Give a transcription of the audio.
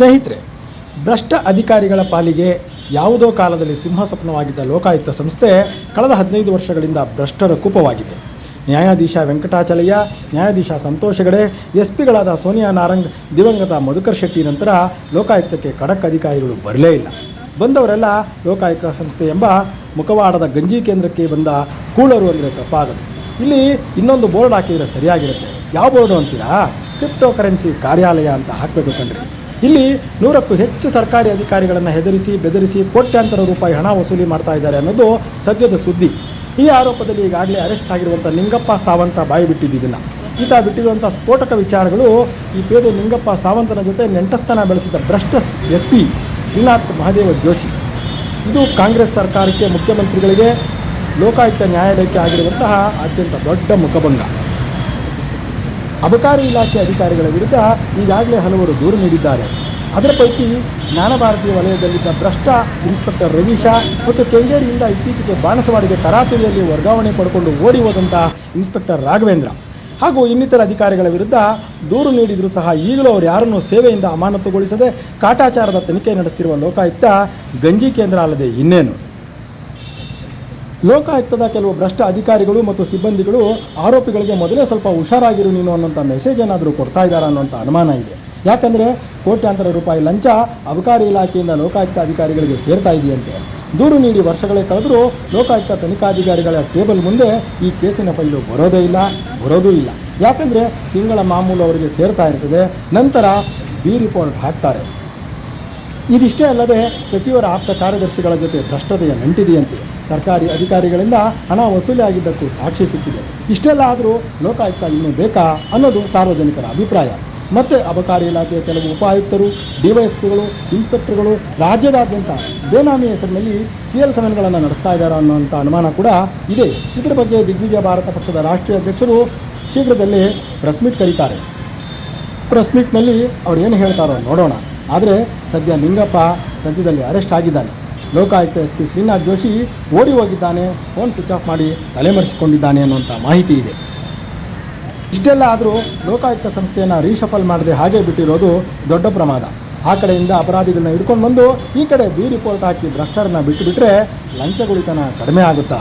ಸ್ನೇಹಿತರೆ, ಭ್ರಷ್ಟ ಅಧಿಕಾರಿಗಳ ಪಾಲಿಗೆ ಯಾವುದೋ ಕಾಲದಲ್ಲಿ ಸಿಂಹಸ್ವಪ್ನವಾಗಿದ್ದ ಲೋಕಾಯುಕ್ತ ಸಂಸ್ಥೆ ಕಳೆದ ಹದಿನೈದು ವರ್ಷಗಳಿಂದ ಭ್ರಷ್ಟರ ಕೂಪವಾಗಿದೆ. ನ್ಯಾಯಾಧೀಶ ವೆಂಕಟಾಚಲಯ್ಯ, ನ್ಯಾಯಾಧೀಶ ಸಂತೋಷ್ ಹೆಗಡೆ ಎಸ್ ಪಿಗಳಾದ ಸೋನಿಯಾ ನಾರಂಗ್, ದಿವಂಗತ ಮಧುಕರ್ ಶೆಟ್ಟಿ ನಂತರ ಲೋಕಾಯುಕ್ತಕ್ಕೆ ಖಡಕ್ ಅಧಿಕಾರಿಗಳು ಬರಲೇ ಇಲ್ಲ. ಬಂದವರೆಲ್ಲ ಲೋಕಾಯುಕ್ತ ಸಂಸ್ಥೆ ಎಂಬ ಮುಖವಾಡದ ಗಂಜಿ ಕೇಂದ್ರಕ್ಕೆ ಬಂದ ಕೂಳರು ಅಂದರೆ ತಪ್ಪಾಗದು. ಇಲ್ಲಿ ಇನ್ನೊಂದು ಬೋರ್ಡ್ ಹಾಕಿದರೆ ಸರಿಯಾಗಿರುತ್ತೆ. ಯಾವ ಬೋರ್ಡು ಅಂತೀರಾ? ಕ್ರಿಪ್ಟೋ ಕರೆನ್ಸಿ ಕಾರ್ಯಾಲಯ ಅಂತ ಹಾಕಬೇಕು ಕಣ್ರಿ. ಇಲ್ಲಿ ನೂರಕ್ಕೂ ಹೆಚ್ಚು ಸರ್ಕಾರಿ ಅಧಿಕಾರಿಗಳನ್ನು ಹೆದರಿಸಿ, ಬೆದರಿಸಿ ಕೋಟ್ಯಾಂತರ ರೂಪಾಯಿ ಹಣ ವಸೂಲಿ ಮಾಡ್ತಾ ಇದ್ದಾರೆ ಅನ್ನೋದು ಸದ್ಯದ ಸುದ್ದಿ. ಈ ಆರೋಪದಲ್ಲಿ ಈಗಾಗಲೇ ಅರೆಸ್ಟ್ ಆಗಿರುವಂಥ ನಿಂಗಪ್ಪ ಸಾವಂತ ಬಾಯಿ ಬಿಟ್ಟಿದ್ದಿಲ್ಲ ಈತ ಬಿಟ್ಟಿರುವಂಥ ಸ್ಫೋಟಕ ವಿಚಾರಗಳು ಈ ಪೇದೆ ನಿಂಗಪ್ಪ ಸಾವಂತನ ಜೊತೆ ನೆಂಟಸ್ಥಾನ ಬೆಳೆಸಿದ ಭ್ರಷ್ಟ ಎಸ್ ಪಿ ಶ್ರೀನಾಥ್ ಮಹಾದೇವ ಜೋಶಿ. ಇದು ಕಾಂಗ್ರೆಸ್ ಸರ್ಕಾರಕ್ಕೆ ಮುಖ್ಯಮಂತ್ರಿಗಳಿಗೆ ಲೋಕಾಯುಕ್ತ ನ್ಯಾಯಾಲಯಕ್ಕೆ ಆಗಿರುವಂತಹ ಅತ್ಯಂತ ದೊಡ್ಡ ಮುಖಭಂಗ. ಅಬಕಾರಿ ಇಲಾಖೆ ಅಧಿಕಾರಿಗಳ ವಿರುದ್ಧ ಈಗಾಗಲೇ ಹಲವರು ದೂರು ನೀಡಿದ್ದಾರೆ. ಅದರ ಪೈಕಿ ಜ್ಞಾನ ಭಾರತೀಯ ವಲಯದಲ್ಲಿದ್ದ ಭ್ರಷ್ಟ ಇನ್ಸ್ಪೆಕ್ಟರ್ ರವೀಶಾ ಮತ್ತು ಕೆಂಗೇರಿಯಿಂದ ಇತ್ತೀಚೆಗೆ ಬಾಣಸವಾಡಿಗೆ ತರಾತುರಿಯಲ್ಲಿ ವರ್ಗಾವಣೆ ಪಡ್ಕೊಂಡು ಓಡಿ ಹೋದಂಥ ಇನ್ಸ್ಪೆಕ್ಟರ್ ರಾಘವೇಂದ್ರ. ಹಾಗೂ ಇನ್ನಿತರ ಅಧಿಕಾರಿಗಳ ವಿರುದ್ಧ ದೂರು ನೀಡಿದರೂ ಸಹ ಈಗಲೂ ಅವರು ಯಾರನ್ನು ಸೇವೆಯಿಂದ ಅಮಾನತುಗೊಳಿಸದೆ ಕಾಟಾಚಾರದ ತನಿಖೆ ನಡೆಸುತ್ತಿರುವ ಲೋಕಾಯುಕ್ತ ಗಂಜಿ ಕೇಂದ್ರ ಅಲ್ಲದೆ ಇನ್ನೇನು. ಲೋಕಾಯುಕ್ತದ ಕೆಲವು ಭ್ರಷ್ಟ ಅಧಿಕಾರಿಗಳು ಮತ್ತು ಸಿಬ್ಬಂದಿಗಳು ಆರೋಪಿಗಳಿಗೆ ಮೊದಲೇ ಸ್ವಲ್ಪ ಹುಷಾರಾಗಿರು ನೀನು ಅನ್ನೋಂಥ ಮೆಸೇಜ್ ಏನಾದರೂ ಕೊಡ್ತಾ ಇದ್ದಾರಾ ಅನ್ನೋಂಥ ಅನುಮಾನ ಇದೆ. ಯಾಕಂದರೆ ಕೋಟ್ಯಾಂತರ ರೂಪಾಯಿ ಲಂಚ ಅಬಕಾರಿ ಇಲಾಖೆಯಿಂದ ಲೋಕಾಯುಕ್ತ ಅಧಿಕಾರಿಗಳಿಗೆ ಸೇರ್ತಾ ಇದೆಯಂತೆ. ದೂರು ನೀಡಿ ವರ್ಷಗಳೇ ಕಳೆದರೂ ಲೋಕಾಯುಕ್ತ ತನಿಖಾಧಿಕಾರಿಗಳ ಟೇಬಲ್ ಮುಂದೆ ಈ ಕೇಸಿನ ಫೈಲು ಬರೋದೇ ಇಲ್ಲ, ಬರೋದೂ ಇಲ್ಲ. ಯಾಕಂದರೆ ತಿಂಗಳ ಮಾಮೂಲು ಅವರಿಗೆ ಸೇರ್ತಾ ಇರ್ತದೆ, ನಂತರ ಬಿ ರಿಪೋರ್ಟ್ ಹಾಕ್ತಾರೆ. ಇದಿಷ್ಟೇ ಅಲ್ಲದೆ ಸಚಿವರ ಆಪ್ತ ಕಾರ್ಯದರ್ಶಿಗಳ ಜೊತೆ ಭ್ರಷ್ಟತೆಯ ನಂಟಿದೆಯಂತೆ ಸರ್ಕಾರಿ ಅಧಿಕಾರಿಗಳಿಂದ ಹಣ ವಸೂಲಿ ಆಗಿದ್ದಕ್ಕೂ ಸಾಕ್ಷಿ ಸಿಕ್ಕಿದೆ. ಇಷ್ಟೆಲ್ಲ ಆದರೂ ಲೋಕಾಯುಕ್ತ ಇನ್ನೂ ಬೇಕಾ ಅನ್ನೋದು ಸಾರ್ವಜನಿಕರ ಅಭಿಪ್ರಾಯ. ಮತ್ತೆ ಅಬಕಾರಿ ಇಲಾಖೆಯ ಕೆಲವು ಉಪಾಯುಕ್ತರು, ಡಿವೈಎಸ್ಪಿಗಳು, ಇನ್ಸ್ಪೆಕ್ಟರ್ಗಳು, ರಾಜ್ಯದಾದ್ಯಂತ ಬೇನಾಮಿ ಹೆಸರಿನಲ್ಲಿ ಸಿ ಎಲ್ ಸೆವೆನ್ಗಳನ್ನು ನಡೆಸ್ತಾ ಇದ್ದಾರೆ ಅನ್ನುವಂಥ ಅನುಮಾನ ಕೂಡ ಇದೆ. ಇದರ ಬಗ್ಗೆ ದಿಗ್ವಿಜಯ ಭಾರತ ಪಕ್ಷದ ರಾಷ್ಟ್ರೀಯ ಅಧ್ಯಕ್ಷರು ಶೀಘ್ರದಲ್ಲೇ ಪ್ರೆಸ್ ಮೀಟ್ ಕರೀತಾರೆ. ಪ್ರೆಸ್ ಮೀಟ್ನಲ್ಲಿ ಅವ್ರು ಏನು ಹೇಳ್ತಾರೋ ನೋಡೋಣ. ಆದರೆ ಸದ್ಯ ನಿಂಗಪ್ಪ ಸದ್ಯದಲ್ಲಿ ಅರೆಸ್ಟ್ ಆಗಿದ್ದಾನೆ. ಲೋಕಾಯುಕ್ತ ಎಸ್ ಪಿ ಶ್ರೀನಾಥ್ ಜೋಶಿ ಓಡಿ ಹೋಗಿದ್ದಾನೆ ಫೋನ್ ಸ್ವಿಚ್ ಆಫ್ ಮಾಡಿ ತಲೆಮರೆಸಿಕೊಂಡಿದ್ದಾನೆ ಅನ್ನುವಂಥ ಮಾಹಿತಿ ಇದೆ. ಇಷ್ಟೆಲ್ಲ ಆದರೂ ಲೋಕಾಯುಕ್ತ ಸಂಸ್ಥೆಯನ್ನು ರೀಶಫಲ್ ಮಾಡದೆ ಹಾಗೆ ಬಿಟ್ಟಿರೋದು ದೊಡ್ಡ ಪ್ರಮಾದ. ಆ ಕಡೆಯಿಂದ ಅಪರಾಧಿಗಳನ್ನ ಹಿಡ್ಕೊಂಡು ಬಂದು ಈ ಕಡೆ ಬಿ ರಿಪೋರ್ಟ್ ಹಾಕಿ ಭ್ರಷ್ಟರನ್ನ ಬಿಟ್ಟುಬಿಟ್ರೆ ಲಂಚಗುಳಿತನ ಕಡಿಮೆ ಆಗುತ್ತಾ?